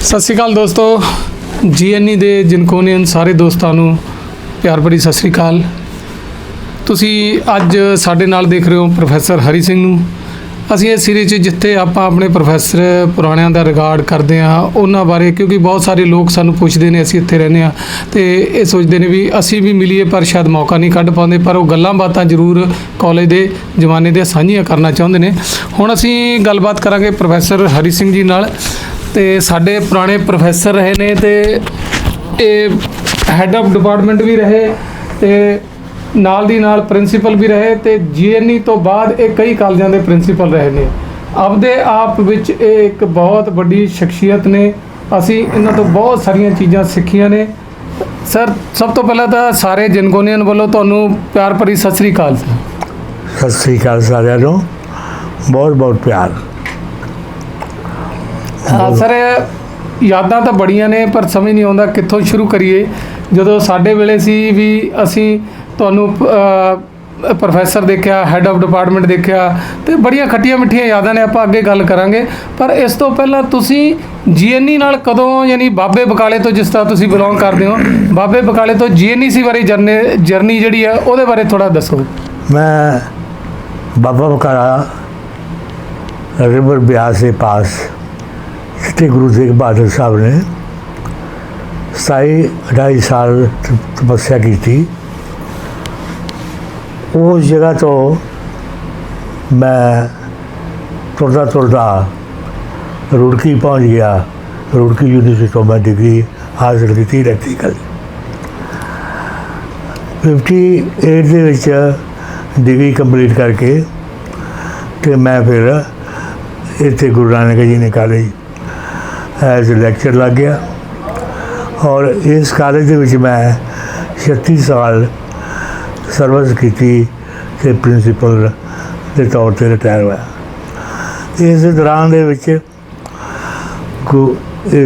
ਸਤਿ ਸ਼੍ਰੀ ਅਕਾਲ ਦੋਸਤੋ ਜੀਐਨਈ ਦੇ ਜਿਨਕੋਨੀਅਨ ਸਾਰੇ ਦੋਸਤਾਂ ਨੂੰ ਪਿਆਰ ਭਰੀ ਸਤਿ ਸ਼੍ਰੀ ਅਕਾਲ। ਤੁਸੀਂ ਅੱਜ ਸਾਡੇ ਨਾਲ ਦੇਖ ਰਹੇ ਹੋ ਪ੍ਰੋਫੈਸਰ ਹਰੀ ਸਿੰਘ ਨੂੰ। ਅਸੀਂ ਇਸ ਸੀਰੀਜ਼ 'ਚ ਜਿੱਥੇ ਆਪਾਂ ਆਪਣੇ ਪ੍ਰੋਫੈਸਰ ਪੁਰਾਣਿਆਂ ਦਾ ਰਿਗਾਰਡ ਕਰਦੇ ਹਾਂ, ਉਹਨਾਂ ਬਾਰੇ ਕਿਉਂਕਿ ਬਹੁਤ ਸਾਰੇ ਲੋਕ ਸਾਨੂੰ ਪੁੱਛਦੇ ਨੇ, ਅਸੀਂ ਇੱਥੇ ਰਹਿੰਦੇ ਹਾਂ ਤੇ ਇਹ ਸੋਚਦੇ ਨੇ ਵੀ ਅਸੀਂ ਵੀ ਮਿਲੀਏ, ਪਰ ਸ਼ਾਇਦ ਮੌਕਾ ਨਹੀਂ ਕੱਢ ਪਾਉਂਦੇ, ਪਰ ਉਹ ਗੱਲਾਂ ਬਾਤਾਂ ਜ਼ਰੂਰ ਕਾਲਜ ਦੇ ਜ਼ਮਾਨੇ ਦੇ ਸਾਂਝੀਆਂ ਕਰਨਾ ਚਾਹੁੰਦੇ ਨੇ। ਹੁਣ ਅਸੀਂ ਗੱਲਬਾਤ ਕਰਾਂਗੇ ਪ੍ਰੋਫੈਸਰ ਹਰੀ ਸਿੰਘ ਜੀ ਨਾਲ। ਤੇ ਸਾਡੇ ਪੁਰਾਣੇ ਪ੍ਰੋਫੈਸਰ ਰਹੇ ਨੇ ਤੇ ਇਹ ਹੈੱਡ ਆਫ ਡਿਪਾਰਟਮੈਂਟ ਵੀ ਰਹੇ ਤੇ ਨਾਲ ਦੀ ਨਾਲ ਪ੍ਰਿੰਸੀਪਲ ਵੀ ਰਹੇ ਤੇ ਜੀਐਨਈ ਤੋਂ ਬਾਅਦ ਇਹ ਕਈ ਕਾਲਜਾਂ ਦੇ ਪ੍ਰਿੰਸੀਪਲ ਰਹੇ ਨੇ। ਆਪਦੇ ਆਪ ਵਿੱਚ ਇਹ ਇੱਕ ਬਹੁਤ ਵੱਡੀ ਸ਼ਖਸੀਅਤ ਨੇ। ਅਸੀਂ ਇਹਨਾਂ ਤੋਂ ਬਹੁਤ ਸਾਰੀਆਂ ਚੀਜ਼ਾਂ ਸਿੱਖੀਆਂ ਨੇ। ਸਰ, ਸਭ ਤੋਂ ਪਹਿਲਾਂ ਤਾਂ ਸਾਰੇ ਜਨਗੋਨੀਅਨ ਵੱਲੋਂ ਤੁਹਾਨੂੰ ਪਿਆਰ ਭਰੀ ਸਤਿ ਸ੍ਰੀ ਅਕਾਲ। ਸਰ ਸਤਿ ਸ੍ਰੀ ਅਕਾਲ ਸਾਰਿਆਂ ਨੂੰ। ਬਹੁਤ ਬਹੁਤ ਪਿਆਰ। ਹਾਂ ਸਰ ਯਾਦਾਂ ਤਾਂ ਬੜੀਆਂ ਨੇ ਪਰ ਸਮਝ ਨਹੀਂ ਆਉਂਦਾ ਕਿੱਥੋਂ ਸ਼ੁਰੂ ਕਰੀਏ। ਜਦੋਂ ਸਾਡੇ ਵੇਲੇ ਸੀ ਵੀ ਅਸੀਂ ਤੁਹਾਨੂੰ ਪ੍ਰੋਫੈਸਰ ਦੇਖਿਆ ਹੈੱਡ ਆਫ ਡਿਪਾਰਟਮੈਂਟ ਦੇਖਿਆ ਤੇ ਬੜੀਆਂ ਖੱਟੀਆਂ ਮਿੱਠੀਆਂ ਯਾਦਾਂ ਨੇ ਆਪਾਂ ਅੱਗੇ ਗੱਲ ਕਰਾਂਗੇ। ਪਰ ਇਸ ਤੋਂ ਪਹਿਲਾਂ ਤੁਸੀਂ ਜੀਐਨਈ ਨਾਲ ਕਦੋਂ ਯਾਨੀ ਬਾਬੇ ਬਕਾਲੇ ਤੋਂ ਜਿਸ ਤਰ੍ਹਾਂ ਤੁਸੀਂ ਬਿਲੋਂਗ ਕਰਦੇ ਹੋ ਬਾਬੇ ਬਕਾਲੇ ਤੋਂ ਜੀਐਨਈ ਸੀ ਬਾਰੇ ਜਰਨੀ ਜਿਹੜੀ ਹੈ ਉਹਦੇ ਬਾਰੇ ਥੋੜਾ ਦੱਸੋ। ਮੈਂ ਬਾਬਾ ਬਕਾਲਾ ਰਿਵਰ ਬਿਆਸੇ ਪਾਸ ਤੇ ਗੁਰੂ ਤੇਗ ਬਹਾਦਰ ਸਾਹਿਬ ਨੇ ਸਾਈ 2.5 ਸਾਲ ਤਪੱਸਿਆ ਕੀਤੀ। ਉਹ ਜਗ੍ਹਾ ਤੋਂ ਮੈਂ ਤੁਰਦਾ ਤੁਰਦਾ ਰੁੜਕੀ ਪਹੁੰਚ ਗਿਆ। ਰੁੜਕੀ ਯੂਨੀਵਰਸਿਟੀ ਤੋਂ ਮੈਂ ਡਿਗਰੀ ਹਾਸਲ ਕੀਤੀ ਪ੍ਰੈਕਟੀਕਲ 58 ਦੇ ਵਿੱਚ ਡਿਗਰੀ ਕੰਪਲੀਟ ਕਰਕੇ ਤੇ ਮੈਂ ਫਿਰ ਇੱਥੇ ਗੁਰੂ ਨਾਨਕ ਜੀ ਨੇ ਕਾਲਜ ਐਜ਼ ਲੈਕਚਰ ਲੱਗ ਗਿਆ। ਔਰ ਇਸ ਕਾਲਜ ਦੇ ਵਿੱਚ ਮੈਂ 36 ਸਾਲ ਸਰਵਿਸ ਕੀਤੀ ਤੇ ਪ੍ਰਿੰਸੀਪਲ ਦੇ ਤੌਰ ਤੇ ਰਿਟਾਇਰ ਹੋਇਆ। ਇਸ ਦੌਰਾਨ ਦੇ ਵਿੱਚ ਗੁ-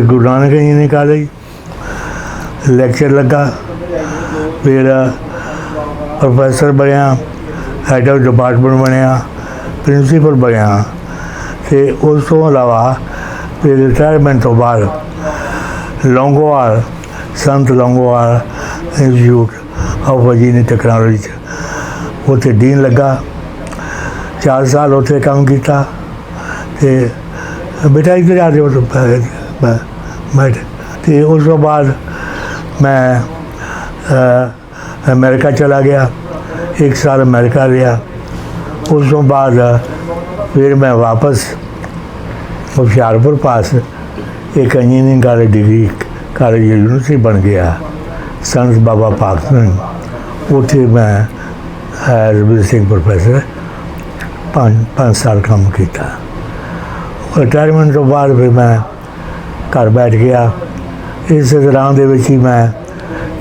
ਗੁਰੂ ਨਾਨਕ ਜੀ ਨੇ ਕਾਲਜ ਲੈਕਚਰ ਲੱਗਾ। ਫਿਰ ਪ੍ਰੋਫੈਸਰ ਬਣਿਆ ਹੈਡ ਆਫ ਡਿਪਾਰਟਮੈਂਟ ਬਣਿਆ ਪ੍ਰਿੰਸੀਪਲ ਬਣਿਆ। ਤੇ ਉਸ ਤੋਂ ਇਲਾਵਾ ਫਿਰ ਰਿਟਾਇਰਮੈਂਟ ਤੋਂ ਬਾਅਦ ਲੌਂਗੋਵਾਲ ਸੰਤ ਲੌਂਗੋਵਾਲ ਇੰਸਟੀਚਿਊਟ ਆਫ ਵਜੀਨੀ ਟੈਕਨੋਲੋਜੀ 'ਚ ਉੱਥੇ ਡੀਨ ਲੱਗਾ। ਚਾਰ ਸਾਲ ਉੱਥੇ ਕੰਮ ਕੀਤਾ। ਤੇ ਬੇਟਾ ਇੱਧਰ ਆ ਜਾਓ ਤਾਂ ਮੈਂ ਮੈਂ ਤੇ ਉਸ ਤੋਂ ਬਾਅਦ ਮੈਂ ਅ, ਅਮਰੀਕਾ ਚਲਾ ਗਿਆ। ਇੱਕ ਸਾਲ ਅਮਰੀਕਾ ਰਿਹਾ। ਉਸ ਤੋਂ ਬਾਅਦ ਫਿਰ ਮੈਂ ਵਾਪਸ ਹੁਸ਼ਿਆਰਪੁਰ ਪਾਸ ਇੱਕ engineering college degree college university ਬਣ ਗਿਆ ਸੰਤ ਬਾਬਾ ਪਾਕ ਸਿੰਘ ਉੱਥੇ ਮੈਂ ਐਜ਼ ਵਿਜ਼ਿਟਿੰਗ ਪ੍ਰੋਫੈਸਰ ਪੰਜ ਪੰਜ ਸਾਲ ਕੰਮ ਕੀਤਾ। ਰਿਟਾਇਰਮੈਂਟ ਤੋਂ ਬਾਅਦ ਫਿਰ ਮੈਂ ਘਰ ਬੈਠ ਗਿਆ। ਇਸ ਦੌਰਾਨ ਦੇ ਵਿੱਚ ਹੀ ਮੈਂ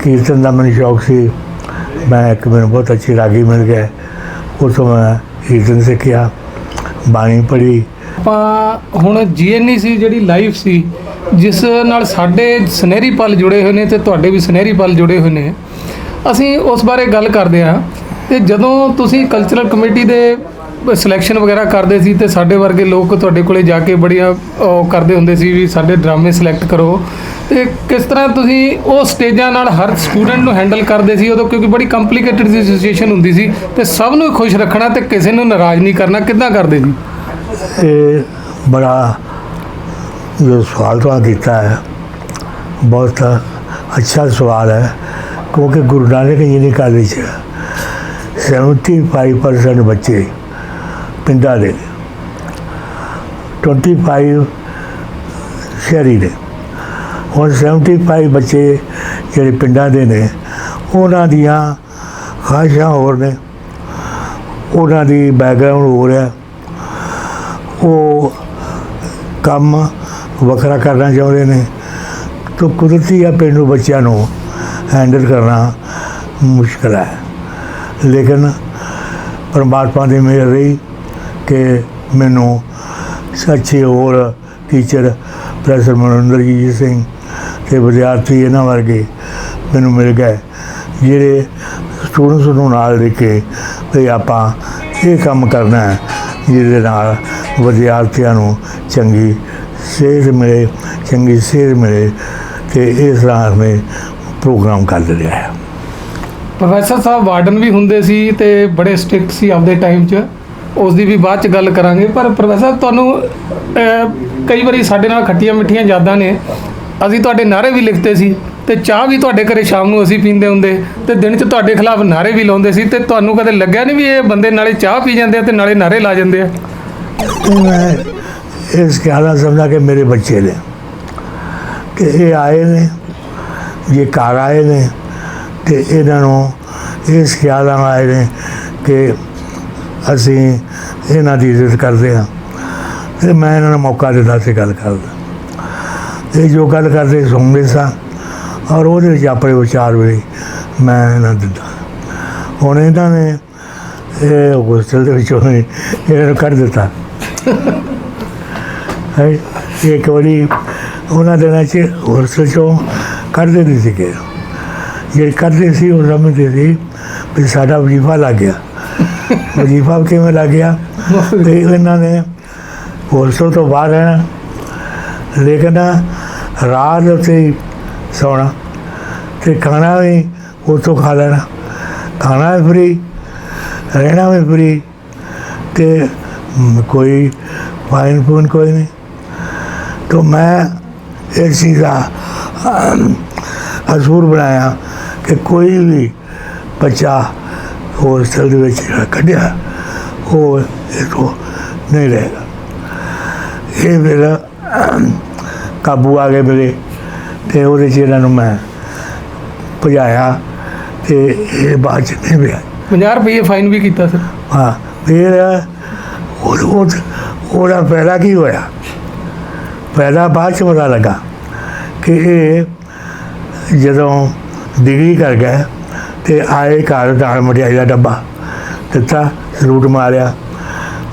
ਕੀਰਤਨ ਦਾ ਮੈਨੂੰ ਸ਼ੌਕ ਸੀ। ਮੈਂ ਇੱਕ ਮੈਨੂੰ ਬਹੁਤ ਅੱਛੀ ਰਾਗੀ ਮਿਲ ਗਏ ਉਸ ਤੋਂ ਮੈਂ ਕੀਰਤਨ ਸਿੱਖਿਆ, ਬਾਣੀ ਪੜ੍ਹੀ ਆਪਾਂ ਹੁਣ ਜੀਐਨਈ ਸੀ ਜਿਹੜੀ ਲਾਈਫ ਸੀ, ਜਿਸ ਨਾਲ ਸਾਡੇ ਸੁਨਹਿਰੀ ਪਲ ਜੁੜੇ ਹੋਏ ਨੇ ਤੇ ਤੁਹਾਡੇ ਵੀ ਸੁਨਹਿਰੀ ਪਲ ਜੁੜੇ ਹੋਏ ਨੇ। ਅਸੀਂ ਉਸ ਬਾਰੇ ਗੱਲ ਕਰਦੇ ਹਾਂ ਤੇ ਜਦੋਂ ਤੁਸੀਂ ਕਲਚਰਲ ਕਮੇਟੀ ਦੇ ਸਿਲੈਕਸ਼ਨ ਵਗੈਰਾ ਕਰਦੇ ਸੀ ਤੇ ਸਾਡੇ ਵਰਗੇ ਲੋਕ ਤੁਹਾਡੇ ਕੋਲੇ ਜਾ ਕੇ ਬੜੀਆਂ, ਉਹ ਕਰਦੇ ਹੁੰਦੇ ਸੀ ਵੀ ਸਾਡੇ ਡਰਾਮੇ ਸਿਲੈਕਟ ਕਰੋ। ਤੇ ਕਿਸ ਤਰ੍ਹਾਂ ਤੁਸੀਂ ਉਹ ਸਟੇਜਾਂ ਨਾਲ ਹਰ ਸਟੂਡੈਂਟ ਨੂੰ ਹੈਂਡਲ ਕਰਦੇ ਸੀ? ਉਦੋਂ ਕਿਉਂਕਿ ਬੜੀ ਕੰਪਲਿਕੇਟਡ ਸਿਚੁਏਸ਼ਨ ਹੁੰਦੀ ਸੀ ਤੇ ਸਭ ਨੂੰ ਖੁਸ਼ ਰੱਖਣਾ ਤੇ ਕਿਸੇ ਨੂੰ ਨਾਰਾਜ਼ ਨਹੀਂ ਕਰਨਾ। ਕਿੱਦਾਂ ਕਰਦੇ ਸੀ? ਇਹ ਬੜਾ ਜੋ ਸਵਾਲ ਤੋਂ ਕੀਤਾ ਹੈ, ਬਹੁਤ ਅੱਛਾ ਸਵਾਲ ਹੈ, ਕਿਉਂਕਿ ਗੁਰੂ ਨਾਨਕ ਜੀ ਨੇ ਕਾਲਜ 'ਚ 75% ਬੱਚੇ ਪਿੰਡਾਂ ਦੇ ਨੇ। 25 ਸ਼ਹਿਰੀ ਨੇ, ਹੁਣ 75 ਬੱਚੇ ਜਿਹੜੇ ਪਿੰਡਾਂ ਦੇ ਨੇ, ਉਹਨਾਂ ਦੀਆਂ ਖਾਸ਼ਾਂ ਹੋਰ ਨੇ, ਉਹਨਾਂ ਦੀ ਬੈਕਗ੍ਰਾਉਂਡ ਹੋਰ ਹੈ ਉਹ ਕੰਮ ਵੱਖਰਾ ਕਰਨਾ ਚਾਹੁੰਦੇ ਨੇ। ਤਾਂ ਕੁਦਰਤੀ ਆ ਪੇਂਡੂ ਬੱਚਿਆਂ ਨੂੰ ਹੈਂਡਲ ਕਰਨਾ ਮੁਸ਼ਕਲ ਹੈ। ਲੇਕਿਨ ਪਰਮਾਤਮਾ ਦੀ ਮਿਹਰ ਰਹੀ ਕਿ ਮੈਨੂੰ ਸੱਚੇ ਹੋਰ ਟੀਚਰ ਪ੍ਰੋਫੈਸਰ ਮਨਿੰਦਰਜੀਤ ਸਿੰਘ ਤੇ ਵਿਦਿਆਰਥੀ ਇਹਨਾਂ ਵਰਗੇ ਮੈਨੂੰ ਮਿਲ ਗਏ, ਜਿਹੜੇ ਸਟੂਡੈਂਟਸ ਨੂੰ ਨਾਲ ਲੈ ਕੇ ਵੀ ਆਪਾਂ ਇਹ ਕੰਮ ਕਰਨਾ ਹੈ, ਜਿਹਦੇ ਨਾਲ ਵਿਦਿਆਰਥੀਆਂ ਨੂੰ ਚੰਗੀ ਸਿਹਤ ਮਿਲੇ, ਚੰਗੀ ਸਿਹਤ ਮਿਲੇ ਤੇ ਇਸ ਤਰ੍ਹਾਂ ਮੈਂ ਪ੍ਰੋਗਰਾਮ ਕਰ ਲਿਆ ਹੈ। ਪ੍ਰੋਫੈਸਰ ਸਾਹਿਬ, ਵਾਰਡਨ ਵੀ ਹੁੰਦੇ ਸੀ ਤੇ ਬੜੇ ਸਟ੍ਰਿਕਟ ਸੀ ਆਪਦੇ ਟਾਈਮ 'ਚ। ਉਸ ਦੀ ਵੀ ਬਾਅਦ 'ਚ ਗੱਲ ਕਰਾਂਗੇ, ਪਰ ਪ੍ਰੋਫੈਸਰ ਤੁਹਾਨੂੰ ਕਈ ਵਾਰੀ ਸਾਡੇ ਨਾਲ ਖੱਟੀਆਂ ਮਿੱਠੀਆਂ ਯਾਦਾਂ ਨੇ। ਅਸੀਂ ਤੁਹਾਡੇ ਨਾਰੇ ਵੀ ਲਿਖਦੇ ਸੀ ਤੇ ਚਾਹ ਵੀ ਤੁਹਾਡੇ ਘਰੇ ਸ਼ਾਮ ਨੂੰ ਅਸੀਂ ਪੀਂਦੇ ਹੁੰਦੇ ਤੇ ਦਿਨ 'ਚ ਤੁਹਾਡੇ ਖਿਲਾਫ ਨਾਰੇ ਵੀ ਲਾਉਂਦੇ ਸੀ ਤੇ ਤੁਹਾਨੂੰ ਕਦੇ ਲੱਗਿਆ ਨਹੀਂ ਵੀ ਇਹ ਬੰਦੇ ਨਾਲੇ ਚਾਹ ਪੀ ਜਾਂਦੇ ਆ ਤੇ ਨਾਲੇ ਨਾਰੇ ਲਾ ਜਾਂਦੇ ਆ? ਤੇ ਮੈਂ ਇਸ ਖਿਆਲ ਨਾਲ ਸਮਝਾ ਕਿ ਮੇਰੇ ਬੱਚੇ ਨੇ, ਕਿ ਇਹ ਆਏ ਨੇ ਇਹ ਘਰ ਆਏ ਨੇ, ਤੇ ਇਹਨਾਂ ਨੂੰ ਇਸ ਖਿਆਲ ਨਾਲ ਆਏ ਨੇ ਕਿ ਅਸੀਂ ਇਹਨਾਂ ਦੀ ਇੱਜ਼ਤ ਕਰਦੇ ਹਾਂ। ਤੇ ਮੈਂ ਇਹਨਾਂ ਨੂੰ ਮੌਕਾ ਦਿੱਤਾ ਸੀ ਗੱਲ ਕਰਦਾ। ਇਹ ਜੋ ਗੱਲ ਕਰਦੇ ਸੁਣਦੇ ਸਾਂ ਔਰ ਉਹਦੇ ਵਿੱਚ ਆਪਣੇ ਵਿਚਾਰ ਵੀ ਮੈਂ ਇਹਨਾਂ ਨੂੰ ਦਿੱਤਾ। ਹੁਣ ਇਹਨਾਂ ਨੇ ਇਹ ਹੋਸਟਲ ਦੇ ਵਿੱਚੋਂ ਇਹਨਾਂ ਨੂੰ ਕੱਢ ਦਿੱਤਾ। ਇੱਕ ਵਾਰੀ ਉਹਨਾਂ ਦਿਨਾਂ 'ਚ ਹੋਰਸ ਚੋਂ ਕੱਢਦੇ ਨਹੀਂ ਸੀਗੇ। ਜੇ ਕਰਦੇ ਸੀ, ਉਹ ਸਮਝਦੇ ਸੀ ਵੀ ਸਾਡਾ ਵਜੀਫਾ ਲੱਗ ਗਿਆ। ਵਜੀਫਾ ਕਿਵੇਂ ਲੱਗ ਗਿਆ? ਤੇ ਇਹਨਾਂ ਨੇ ਹੋਸਟਲ ਤੋਂ ਬਾਹਰ ਰਹਿਣਾ। ਲੇਕਿਨ ਰਾਤ ਉੱਤੇ ਸੌਣਾ ਤੇ ਖਾਣਾ ਵੀ ਉੱਥੋਂ ਖਾ ਲੈਣਾ। ਖਾਣਾ ਵੀ ਫਰੀ ਰਹਿਣਾ ਵੀ ਫਰੀ ਤੇ ਮ, ਕੋਈ ਫਾਈਨ ਫੂਨ ਕੋਈ ਨਹੀਂ तो मैं इस चीज़ का ਅਸੂਰ ਬਣਾਇਆ ਕਿ ਕੋਈ ਵੀ ਬੱਚਾ ਹੋਸਟਲ ਦੇ ਵਿੱਚ ਜਿਹੜਾ ਕੱਢਿਆ ਉਹ ਇਹ ਤੋਂ ਨਹੀਂ ਰਹੇਗਾ ਇਹ ਮੇਰਾ ਕਾਬੂ ਆ ਗਏ ਮੇਰੇ ਤੇ ਉਹਦੇ 'ਚ ਇਹਨਾਂ ਨੂੰ ਮੈਂ ਭਜਾਇਆ ਤੇ ਇਹ ਬਾਅਦ 'ਚ ਨਹੀਂ ਪਿਆ 50 ਰੁਪਏ ਫਾਈਨ ਵੀ ਕੀਤਾ ਸਰ ਹਾਂ ਫਿਰ ਉਹ ਉਹ- ਉਹਦਾ ਫਾਇਦਾ ਕੀ ਹੋਇਆ? ਫਾਇਦਾ ਬਾਅਦ ਚ ਪਤਾ ਲੱਗਾ ਕਿ ਇਹ ਜਦੋਂ ਡਿਗਰੀ ਕਰ ਗਿਆ ਤੇ ਆਏ ਘਰ ਦਾਲ ਮਠਿਆਈ ਦਾ ਡੱਬਾ ਦਿੱਤਾ ਸਲੂਟ ਮਾਰਿਆ।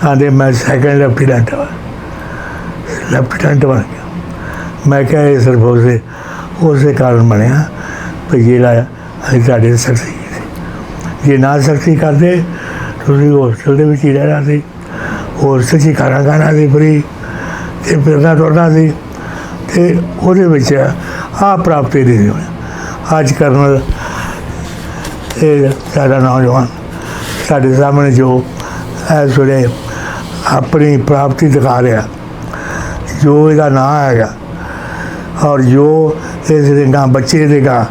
ਆਂਦੇ ਮੈਂ ਸੈਕੰਡ ਲੈਫਟੀਨੈਂਟ ਲੈਫਟੀਨੈਂਟ ਬਣ ਗਿਆ। ਮੈਂ ਕਿਹਾ, ਇਹ ਸਿਰਫ ਉਸੇ ਉਸੇ ਕਾਰਨ ਬਣਿਆ ਵੀ ਜਿਹੜਾ ਅਸੀਂ ਤੁਹਾਡੇ ਸਰਸੀ ਜੇ ਨਾ ਸਰਸੀ ਕਰਦੇ, ਤੁਸੀਂ ਹੋਸਟਲ ਦੇ ਵਿੱਚ ਹੀ ਰਹਿਣਾ ਸੀ ਹੋਰ 'ਚ ਖਾਣਾ ਖਾਣਾ ਸੀ ਫਰੀ ਤੇ ਫਿਰਨਾ ਤੁਰਨਾ ਸੀ ਤੇ ਉਹਦੇ ਵਿੱਚ ਆ ਪ੍ਰਾਪਤੀ ਨਹੀਂ ਅੱਜ ਕਰਨ ਇਹ ਸਾਡਾ ਨੌਜਵਾਨ ਸਾਡੇ ਸਾਹਮਣੇ ਜੋ ਇਸ ਵੇਲੇ ਆਪਣੀ ਪ੍ਰਾਪਤੀ ਦਿਖਾ ਰਿਹਾ, ਜੋ ਇਹਦਾ ਨਾਂ ਹੈਗਾ ਔਰ ਜੋ ਇਸ ਦੇ ਗਾਂ ਬੱਚੇ ਦੇ ਗਾਂ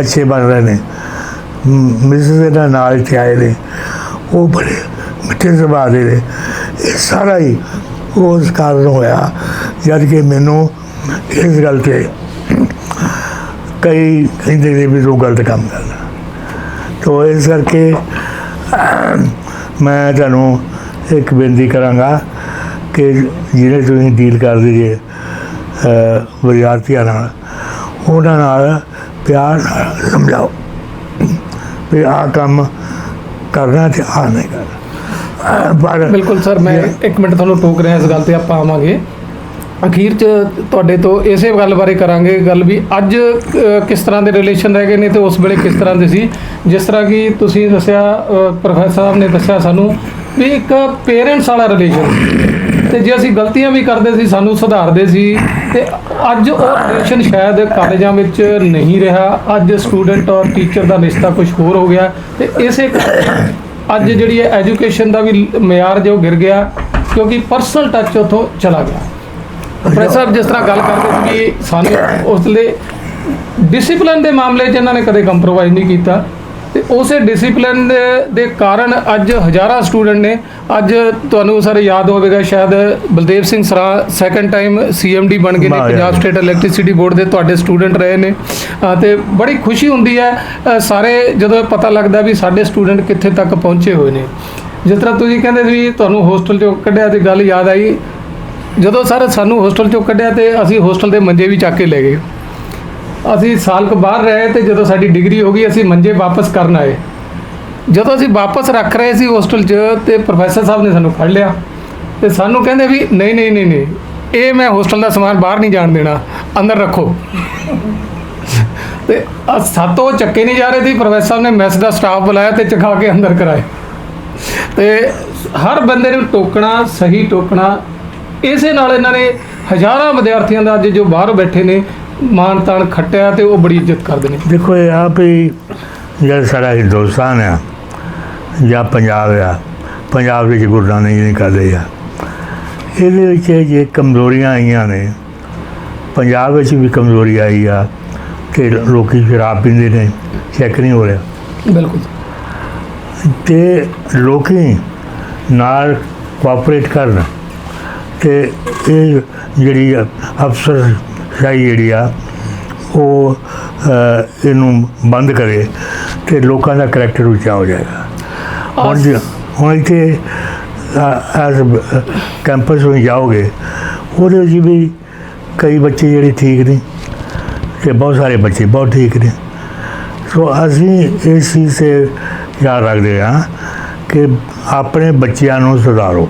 ਅੱਛੇ ਬਣ ਰਹੇ ਨੇ। ਮਿਸਿਸ ਦੇ ਨਾਲ ਇੱਥੇ ਆਏ ਨੇ, ਉਹ ਬੜੇ ਮਿੱਠੇ ਸੁਭਾਅ ਦੇ ਨੇ। ਇਹ ਸਾਰਾ ਹੀ ਉਸ ਕਾਰਨ ਹੋਇਆ, ਜਦ ਕਿ ਮੈਨੂੰ ਇਸ ਗੱਲ ਤੇ ਕਈ ਕਹਿੰਦੇ ਨੇ ਵੀ ਤੂੰ ਗਲਤ ਕੰਮ ਕਰਦਾ ਤੋ ਇਸ ਕਰਕੇ ਮੈਂ ਤੁਹਾਨੂੰ ਇੱਕ ਬੇਨਤੀ ਕਰਾਂਗਾ ਕਿ ਜਿਹੜੇ ਤੁਸੀਂ ਡੀਲ ਕਰਦੇ ਜੇ ਵਿਦਿਆਰਥੀਆਂ ਨਾਲ, ਉਹਨਾਂ ਨਾਲ ਪਿਆਰ ਨਾਲ ਸਮਝਾਓ ਵੀ ਆਹ ਕੰਮ ਕਰਨਾ ਤੇ ਆ ਨਹੀਂ ਕਰਨਾ। ਪਰ ਬਿਲਕੁਲ ਸਰ ਮੈਂ ਇੱਕ ਮਿੰਟ ਤੁਹਾਨੂੰ ਟੋਕ ਰਿਹਾ ਇਸ ਗੱਲ ਤੇ ਆਪਾਂ ਆਵਾਂਗੇ। ਅਖੀਰ ਚ ਤੁਹਾਡੇ ਤੋਂ ਇਸੇ ਗੱਲ ਬਾਰੇ ਕਰਾਂਗੇ ਗੱਲ ਵੀ ਅੱਜ ਕਿਸ ਤਰ੍ਹਾਂ ਦੇ ਰਿਲੇਸ਼ਨ ਰਹਿ ਗਏ ਨੇ ਤੇ ਉਸ ਵੇਲੇ ਕਿਸ ਤਰ੍ਹਾਂ ਦੇ ਸੀ? ਜਿਸ ਤਰ੍ਹਾਂ ਕਿ ਤੁਸੀਂ ਦੱਸਿਆ ਪ੍ਰੋਫੈਸਰ ਸਾਹਿਬ ਨੇ ਦੱਸਿਆ ਸਾਨੂੰ ਵੀ ਇੱਕ ਪੇਰੈਂਟਸ ਵਾਲਾ ਰਿਲੇਸ਼ਨ ਤੇ ਜੇ ਅਸੀਂ ਗਲਤੀਆਂ ਵੀ ਕਰਦੇ ਸੀ ਸਾਨੂੰ ਸੁਧਾਰਦੇ ਸੀ ਤੇ ਅੱਜ ਉਹ ਰਿਲੇਸ਼ਨ ਸ਼ਾਇਦ ਕਾਲਜਾਂ ਵਿੱਚ ਨਹੀਂ ਰਿਹਾ। ਅੱਜ ਸਟੂਡੈਂਟ ਔਰ ਟੀਚਰ ਦਾ ਰਿਸ਼ਤਾ ਕੁਝ ਹੋਰ ਹੋ ਗਿਆ। ਤੇ ਇਸੇ ਅੱਜ ਜਿਹੜੀ ਹੈ ਐਜੂਕੇਸ਼ਨ ਦਾ ਵੀ ਮਿਆਰ ਜੋ ਗਿਰ ਗਿਆ, ਕਿਉਂਕਿ ਪਰਸਨਲ ਟੱਚ ਉਥੋਂ ਚਲਾ ਗਿਆ। ਪ੍ਰੋਫੈਸਰ ਸਾਹਿਬ, ਜਿਸ ਤਰ੍ਹਾਂ ਗੱਲ ਕਰਦੇ ਸੀ ਕਿ ਸਾਨੂੰ ਉਸ ਲਈ ਡਿਸਪਲਿਨ ਦੇ ਮਾਮਲੇ 'ਚ ਇਹਨਾਂ ਨੇ ਕਦੇ ਕੰਪਰੋਮਾਈਜ਼ ਨਹੀਂ ਕੀਤਾ। ਤੇ ਉਸੇ ਡਿਸਪਲਿਨ ਦੇ ਦੇ ਕਾਰਨ ਅੱਜ ਹਜ਼ਾਰਾਂ ਸਟੂਡੈਂਟ ਨੇ ਅੱਜ ਤੁਹਾਨੂੰ ਸਾਰੇ ਯਾਦ ਹੋਵੇਗਾ ਸ਼ਾਇਦ Baldev Singh Sra second time CMD ਬਣ ਗਏ ਨੇ। ਪੰਜਾਬ ਸਟੇਟ ਇਲੈਕਟ੍ਰਿਸਿਟੀ ਬੋਰਡ ਦੇ ਤੁਹਾਡੇ ਸਟੂਡੈਂਟ ਰਹੇ ਨੇ। ਤੇ ਬੜੀ ਖੁਸ਼ੀ ਹੁੰਦੀ ਹੈ ਸਾਰੇ ਜਦੋਂ ਪਤਾ ਲੱਗਦਾ ਵੀ ਸਾਡੇ ਸਟੂਡੈਂਟ ਕਿੱਥੇ ਤੱਕ ਪਹੁੰਚੇ ਹੋਏ ਨੇ। ਜਿਸ ਤਰ੍ਹਾਂ ਤੁਸੀਂ ਕਹਿੰਦੇ ਸੀ ਵੀ ਤੁਹਾਨੂੰ ਹੋਸਟਲ ਚੋਂ ਕੱਢਿਆ ਤੇ ਗੱਲ ਯਾਦ ਆਈ। ਜਦੋਂ ਸਰ ਸਾਨੂੰ ਹੋਸਟਲ ਚੋਂ ਕੱਢਿਆ ਤੇ ਅਸੀਂ ਹੋਸਟਲ ਦੇ ਮੰਜੇ ਵੀ ਚੱਕ ਕੇ ਲੈ ਗਏ। ਅਸੀਂ ਸਾਲ ਕੁ ਬਾਹਰ ਰਹੇ ਤੇ ਜਦੋਂ ਸਾਡੀ ਡਿਗਰੀ ਹੋ ਗਈ, ਅਸੀਂ ਮੰਜੇ ਵਾਪਸ ਕਰਨ ਆਏ। ਜਦੋਂ ਅਸੀਂ ਵਾਪਸ ਰੱਖ ਰਹੇ ਸੀ ਹੋਸਟਲ 'ਚ ਤੇ ਪ੍ਰੋਫੈਸਰ ਸਾਹਿਬ ਨੇ ਸਾਨੂੰ ਫੜ ਲਿਆ ਤੇ ਸਾਨੂੰ ਕਹਿੰਦੇ ਵੀ ਨਹੀਂ ਨਹੀਂ ਨਹੀਂ ਨਹੀਂ, ਇਹ ਮੈਂ ਹੋਸਟਲ ਦਾ ਸਮਾਨ ਬਾਹਰ ਨਹੀਂ ਜਾਣ ਦੇਣਾ, ਅੰਦਰ ਰੱਖੋ। ਤੇ ਅਹ ਸਾਤੋਂ ਚੱਕੇ ਨਹੀਂ ਜਾ ਰਹੇ ਸੀ, ਪ੍ਰੋਫੈਸਰ ਸਾਹਿਬ ਨੇ ਮੈਸ ਦਾ ਸਟਾਫ ਬੁਲਾਇਆ ਤੇ ਚਖਾ ਕੇ ਅੰਦਰ ਕਰਾਏ ਤੇ ਹਰ ਬੰਦੇ ਨੂੰ ਟੋਕਣਾ, ਸਹੀ ਟੋਕਣਾ, ਇਸੇ ਨਾਲ ਇਹਨਾਂ ਨੇ ਹਜ਼ਾਰਾਂ ਵਿਦਿਆਰਥੀਆਂ ਦਾ ਅੱਜ ਜੋ ਬਾਹਰ ਬੈਠੇ ਨੇ ਮਾਣ ਤਾਣ ਖੱਟਿਆ ਤੇ ਉਹ ਬੜੀ ਇੱਜ਼ਤ ਕਰਦੇ ਨੇ। ਦੇਖੋ ਇਹ ਆਪ ਹੀ ਜਿਹੜਾ ਸਾਡਾ ਹਿੰਦੁਸਤਾਨ ਆ ਜਾਂ ਪੰਜਾਬ ਆ ਪੰਜਾਬ ਵਿੱਚ ਗੁਰੂ ਨਾਨਕ ਜੀ ਨੇ ਕਰਦੇ ਆ। ਇਹਦੇ ਵਿੱਚ ਜੇ ਕਮਜ਼ੋਰੀਆਂ ਆਈਆਂ ਨੇ ਪੰਜਾਬ ਵਿੱਚ ਵੀ ਕਮਜ਼ੋਰੀ ਆਈ ਆ ਕਿ ਲੋਕੀ ਸ਼ਰਾਬ ਪੀਂਦੇ ਨੇ ਚੈੱਕ ਨਹੀਂ ਹੋ ਰਿਹਾ। ਬਿਲਕੁਲ ਤੇ ਲੋਕੀ ਨਾਲ ਕੋਆਪਰੇਟ ਕਰਨ ਤੇ ਇਹ ਜਿਹੜੀ ਅਫਸਰ ਸ਼ਾਹੀ ਜਿਹੜੀ ਆ, ਉਹ ਇਹਨੂੰ ਬੰਦ ਕਰੇ ਤੇ ਲੋਕਾਂ ਦਾ ਕਰੈਕਟਰ ਉੱਚਾ ਹੋ ਜਾਏਗਾ। ਹੁਣ ਜੇ- ਹੁਣ ਇੱਥੇ ਐਸ ਕੈਂਪਸ ਵਿੱਚ ਜਾਓਗੇ, ਉਹਦੇ ਵਿੱਚ ਵੀ ਕਈ ਬੱਚੇ ਜਿਹੜੇ ਠੀਕ ਨੇ ਤੇ ਬਹੁਤ ਸਾਰੇ ਬੱਚੇ ਬਹੁਤ ਠੀਕ ਨੇ। ਸੋ ਅਸੀਂ ਇਸ ਚੀਜ਼ ਤੇ ਯਾਦ ਰੱਖਦੇ ਹਾਂ ਕਿ ਆਪਣੇ ਬੱਚਿਆਂ ਨੂੰ ਸੁਧਾਰੋ।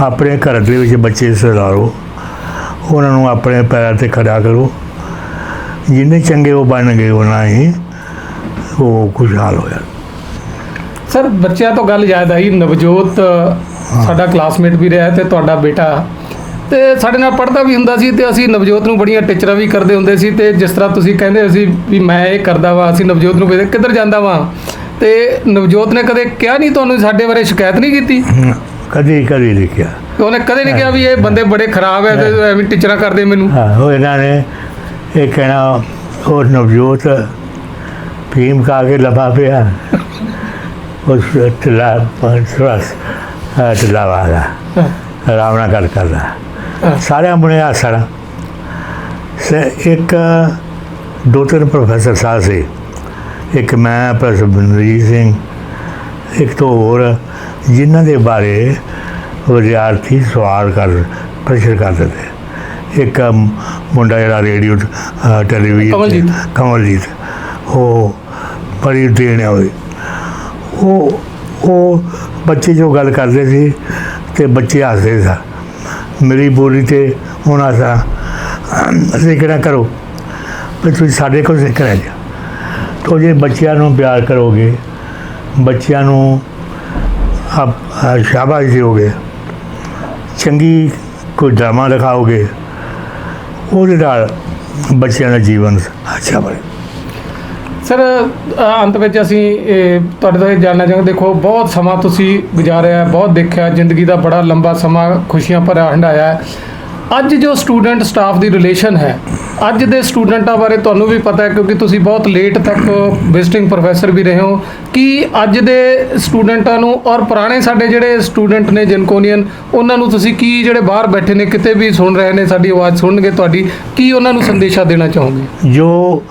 ਆਪਣੇ ਘਰ ਦੇ ਵਿੱਚ ਬੱਚੇ ਸੁਧਾਰੋ। ਉਹਨਾਂ ਨੂੰ ਆਪਣੇ ਪੈਰਾਂ ਤੇ ਖੜਾ ਕਰੋ। ਜਿੰਨੇ ਚੰਗੇ ਉਹ ਬਣਨਗੇ ਉਹਨਾਂ ਹੀ ਉਹ ਖੁਸ਼ਹਾਲ ਹੋ ਜਾਣ। ਸਰ ਬੱਚਿਆਂ ਤੋਂ ਗੱਲ ਯਾਦ ਆਈ ਨਵਜੋਤ ਸਾਡਾ ਕਲਾਸਮੇਟ ਵੀ ਰਿਹਾ ਤੇ ਤੁਹਾਡਾ ਬੇਟਾ। ਤੇ ਸਾਡੇ ਨਾਲ ਪੜ੍ਹਦਾ ਵੀ ਹੁੰਦਾ ਸੀ ਤੇ ਅਸੀਂ ਨਵਜੋਤ ਨੂੰ ਬੜੀਆਂ ਟੀਚਰਾਂ ਵੀ ਕਰਦੇ ਹੁੰਦੇ ਸੀ ਤੇ ਜਿਸ ਤਰ੍ਹਾਂ ਤੁਸੀਂ ਕਹਿੰਦੇ ਸੀ ਵੀ ਮੈਂ ਇਹ ਕਰਦਾ ਵਾਂ ਅਸੀਂ ਨਵਜੋਤ ਨੂੰ ਵੇਖਦੇ ਕਿੱਧਰ ਜਾਂਦਾ ਵਾਂ? ਤੇ ਨਵਜੋਤ ਨੇ ਕਦੇ ਕਿਹਾ ਨਹੀਂ ਤੁਹਾਨੂੰ ਸਾਡੇ ਬਾਰੇ ਸ਼ਿਕਾਇਤ ਨਹੀਂ ਕੀਤੀ? ਕਦੀ ਕਦੀ ਲਿਖਿਆ ਉਹਨੇ ਕਦੇ ਨਹੀਂ ਕਿਹਾ ਵੀ ਇਹ ਬੰਦੇ ਬੜੇ ਖਰਾਬ ਐ ਤੇ ਐਵੇਂ ਟੀਚਰਾਂ ਕਰਦੇ ਮੈਨੂੰ। ਹਾਂ ਉਹ ਇਹਨਾਂ ਨੇ ਇਹ ਕਹਿਣਾ ਉਹ ਨਵਜੋਤ ਫੀਮ ਖਾ ਕੇ ਲਫਾ ਪਿਆ। ਉਸ ਟਲਾ ਪੰਸਰਸ ਟਲਾ ਵਾਲਾ ਨਾਲ ਗੱਲ ਕਰਦਾ ਸਾਰਿਆਂ ਮੁੰਡੇ ਹੱਸਣਾ ਸੇ ਇੱਕ ਦੋ ਤਿੰਨ ਪ੍ਰੋਫੈਸਰ ਸਾਹਿਬ ਸੀ। ਇੱਕ ਮੈਂ ਪ੍ਰੋਫੈਸਰ ਬਨਜੀਤ ਸਿੰਘ ਇੱਕ ਤੋਂ ਹੋਰ ਜਿਨ੍ਹਾਂ ਦੇ ਬਾਰੇ ਵਿਦਿਆਰਥੀ ਸਵਾਲ ਕਰ ਪ੍ਰਸ਼ਰ ਕਰਦੇ ਤੇ ਇੱਕ ਮੁੰਡਾ ਜਿਹੜਾ ਰੇਡੀਓ ਟੈਲੀਵਿਜ਼ਨ ਕਮਲਜੀਤ। ਉਹ ਬੜੀ ਦੇਣ ਹੋਈ ਉਹ ਉਹ ਬੱਚੇ ਜੋ ਗੱਲ ਕਰਦੇ ਸੀ ਤੇ ਬੱਚੇ ਹੱਸਦੇ ਸਨ ਮੇਰੀ ਬੋਲੀ ਤੇ ਉਹਨਾਂ ਦਾ ਅਸੀਂ ਕਿਹੜਾ ਕਰੋ ਵੀ ਤੁਸੀਂ ਸਾਡੇ ਕੋਲ ਸਿੱਖ ਰਹੇ ਜੀ। ਤੋ ਜੇ ਬੱਚਿਆਂ ਨੂੰ ਪਿਆਰ ਕਰੋਗੇ ਬੱਚਿਆਂ ਨੂੰ ਆਪ ਆ, ਸ਼ਾਬਾਸ਼ ਦਿਓਗੇ ਚੰਗੀ ਕੋਈ ਡਰਾਮਾ ਦਿਖਾਓਗੇ ਉਹਦੇ ਨਾਲ ਬੱਚਿਆਂ ਦਾ ਜੀਵਨ ਅੱਛਾ ਬਣੇ। ਸਰ ਅੰਤ ਵਿੱਚ ਅਸੀਂ ਇਹ, ਤੁਹਾਡੇ ਤੋਂ ਇਹ ਜਾਣਨਾ ਚਾਹੁੰਦੇ ਦੇਖੋ ਬਹੁਤ ਸਮਾਂ ਤੁਸੀਂ ਗੁਜ਼ਾਰਿਆ ਬਹੁਤ ਦੇਖਿਆ ਜ਼ਿੰਦਗੀ ਦਾ ਬੜਾ ਲੰਬਾ ਸਮਾਂ ਖੁਸ਼ੀਆਂ ਭਰਿਆ ਹੰਡਾਇਆ ਅੱਜ ਜੋ ਸਟੂਡੈਂਟ ਸਟਾਫ ਦੀ ਰਿਲੇਸ਼ਨ ਹੈ ਅੱਜ ਦੇ ਸਟੂਡੈਂਟਾਂ ਬਾਰੇ ਤੁਹਾਨੂੰ ਵੀ ਪਤਾ ਹੈ, ਕਿਉਂਕਿ ਤੁਸੀਂ ਬਹੁਤ ਲੇਟ ਤੱਕ ਵਿਜ਼ਿਟਿੰਗ ਪ੍ਰੋਫੈਸਰ ਵੀ ਰਹੇ ਹੋ। ਕਿ ਅੱਜ ਦੇ ਸਟੂਡੈਂਟਾਂ ਨੂੰ ਔਰ ਪੁਰਾਣੇ ਸਾਡੇ ਜਿਹੜੇ ਸਟੂਡੈਂਟ ਨੇ, ਜਨਕੋਨੀਅਨ, ਉਹਨਾਂ ਨੂੰ ਤੁਸੀਂ ਕੀ ਜਿਹੜੇ ਬਾਹਰ ਬੈਠੇ ਨੇ, ਕਿਤੇ ਵੀ ਸੁਣ ਰਹੇ ਨੇ, ਸਾਡੀ ਆਵਾਜ਼ ਸੁਣਨਗੇ ਤੁਹਾਡੀ, ਕੀ ਉਹਨਾਂ ਨੂੰ ਸੰਦੇਸ਼ਾ ਦੇਣਾ ਚਾਹੋਗੇ? ਜੋ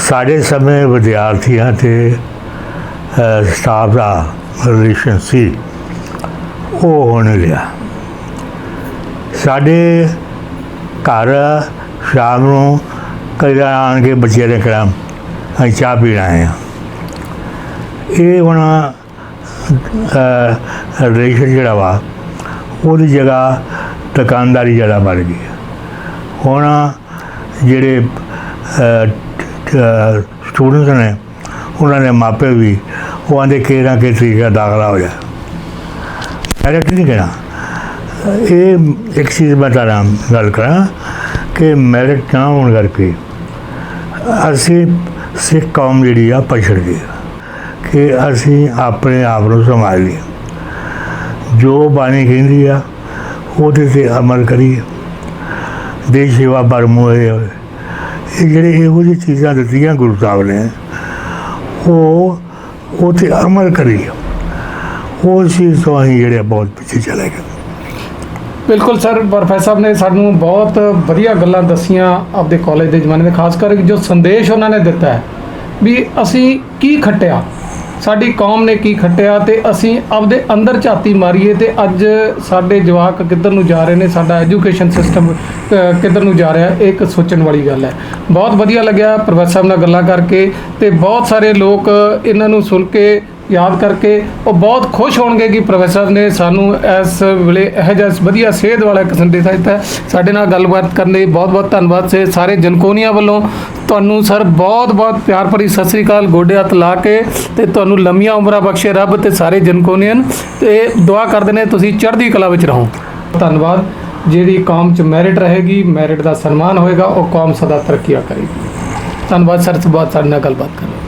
ਸਾਡੇ ਸਮੇਂ ਵਿਦਿਆਰਥੀਆਂ ਤੇ ਸਟਾਫ ਦਾ ਰਿਲੇਸ਼ਨ ਸੀ, ਉਹ ਹੋਣ ਨਹੀਂ ਰਿਹਾ ਸਾਡੇ ਘਰ ਸ਼ਾਮ ਨੂੰ ਕਈ ਵਾਰ ਆਣ ਕੇ ਬੱਚਿਆਂ ਦੇ ਕਰਾਂ ਅਸੀਂ ਚਾਹ ਪੀਣ ਆਏ ਹਾਂ। ਇਹ ਹੁਣ ਰਿਲੇਸ਼ਨ ਜਿਹੜਾ ਵਾ, ਉਹਦੀ ਜਗ੍ਹਾ ਦੁਕਾਨਦਾਰੀ ਜ਼ਿਆਦਾ ਵੱਧ ਗਈ ਹੁਣ ਜਿਹੜੇ ਸਟੂਡੈਂਟਸ ਨੇ, ਉਹਨਾਂ ਦੇ ਮਾਪੇ ਵੀ ਉਹ ਆਂਦੇ ਕਿ ਨਾ ਕਿ ਤਰੀਕਾ ਦਾਖਲਾ ਹੋ ਜਾ ਡਾਇਰੈਕਟ ਨਹੀਂ ਕਹਿਣਾ, ਇਹ ਇੱਕ ਚੀਜ਼ ਮੈਂ ਤੁਹਾਡਾ ਗੱਲ ਕਰਾਂ ਕਿ ਮੈਰਿਟ ਨਾ ਹੋਣ ਕਰਕੇ ਅਸੀਂ ਸਿੱਖ ਕੌਮ ਜਿਹੜੀ ਆ ਪਛੜ ਗਈ ਕਿ ਅਸੀਂ ਆਪਣੇ ਆਪ ਨੂੰ ਸੰਭਾਲ ਲਈਏ। ਜੋ ਬਾਣੀ ਕਹਿੰਦੀ ਆ, ਉਹਦੇ ਤੇ ਅਮਲ ਕਰੀਏ। ਦੇਸ਼ ਸੇਵਾ ਪਰਮੋ ਇਹ ਇਹ ਜਿਹੜੇ ਇਹੋ ਜਿਹੀ ਚੀਜ਼ਾਂ ਦਿੱਤੀਆਂ ਗੁਰੂ ਸਾਹਿਬ ਨੇ, ਉਹ ਉਹ ਤੇ ਅਮਲ ਕਰੀਏ। ਉਹ ਚੀਜ਼ ਤੋਂ ਅਸੀਂ ਜਿਹੜੇ ਬਹੁਤ ਪਿੱਛੇ ਚਲੇ ਗਏ। ਬਿਲਕੁਲ ਸਰ, ਪ੍ਰੋਫੈਸਰ ਸਾਹਿਬ ਨੇ ਸਾਨੂੰ ਬਹੁਤ ਵਧੀਆ ਗੱਲਾਂ ਦੱਸੀਆਂ ਆਪਦੇ ਕਾਲਜ ਦੇ ਜ਼ਮਾਨੇ ਦੇ, ਖਾਸ ਕਰਕੇ ਜੋ ਸੰਦੇਸ਼ ਉਹਨਾਂ ਨੇ ਦਿੱਤਾ ਹੈ ਵੀ ਅਸੀਂ ਕੀ ਖੱਟਿਆ, ਸਾਡੀ ਕੌਮ ਨੇ ਕੀ ਖੱਟਿਆ ਤੇ ਅਸੀਂ ਆਪਦੇ ਅੰਦਰ ਝਾਤੀ ਮਾਰੀਏ ਤੇ ਅੱਜ ਸਾਡੇ ਜਵਾਕ ਕਿੱਧਰ ਨੂੰ ਜਾ ਰਹੇ ਨੇ, ਸਾਡਾ ਐਜੂਕੇਸ਼ਨ ਸਿਸਟਮ ਕਿੱਧਰ ਨੂੰ ਜਾ ਰਿਹਾ, ਇਹ ਇੱਕ ਸੋਚਣ ਵਾਲੀ ਗੱਲ ਹੈ। ਬਹੁਤ ਵਧੀਆ ਲੱਗਿਆ ਪ੍ਰੋਫੈਸਰ ਸਾਹਿਬ ਨਾਲ ਗੱਲਾਂ ਕਰਕੇ ਤੇ ਬਹੁਤ ਸਾਰੇ ਲੋਕ ਇਹਨਾਂ ਨੂੰ ਸੁਣ ਕੇ ਯਾਦ ਕਰਕੇ ਉਹ ਬਹੁਤ ਖੁਸ਼ ਹੋਣਗੇ ਕਿ ਪ੍ਰੋਫੈਸਰ ਨੇ ਸਾਨੂੰ ਇਸ ਵੇਲੇ ਇਹੋ ਜਿਹਾ ਵਧੀਆ ਸੇਧ ਵਾਲਾ ਇੱਕ ਸੰਦੇਸ਼ ਦਿੱਤਾ ਸਾਡੇ ਨਾਲ ਗੱਲਬਾਤ ਕਰਨ ਲਈ ਬਹੁਤ ਬਹੁਤ ਧੰਨਵਾਦ ਸੇ ਸਾਰੇ ਜਨਕੋਨੀਆਂ ਵੱਲੋਂ। ਤੁਹਾਨੂੰ ਸਰ ਬਹੁਤ ਬਹੁਤ ਪਿਆਰ ਭਰੀ ਸਤਿ ਸ੍ਰੀ ਅਕਾਲ, ਗੋਡੇ ਹੱਥ ਲਾ ਕੇ ਤੇ ਤੁਹਾਨੂੰ ਲੰਮੀਆਂ ਉਮਰਾਂ ਬਖਸ਼ੇ ਰੱਬ ਤੇ ਸਾਰੇ ਜਨਕੋਨੀਅਨ। ਤੇ ਦੁਆ ਕਰਦੇ ਨੇ ਤੁਸੀਂ ਚੜ੍ਹਦੀ ਕਲਾ ਵਿੱਚ ਰਹੋ। ਧੰਨਵਾਦ। ਜਿਹੜੀ ਕੌਮ 'ਚ ਮੈਰਿਟ ਰਹੇਗੀ, ਮੈਰਿਟ ਦਾ ਸਨਮਾਨ ਹੋਏਗਾ, ਉਹ ਕੌਮ ਸਦਾ ਤਰੱਕੀਆਂ ਕਰੇਗੀ। ਧੰਨਵਾਦ ਸਰ ਤੋਂ ਸਾਡੇ ਨਾਲ ਗੱਲਬਾਤ ਕਰਨ।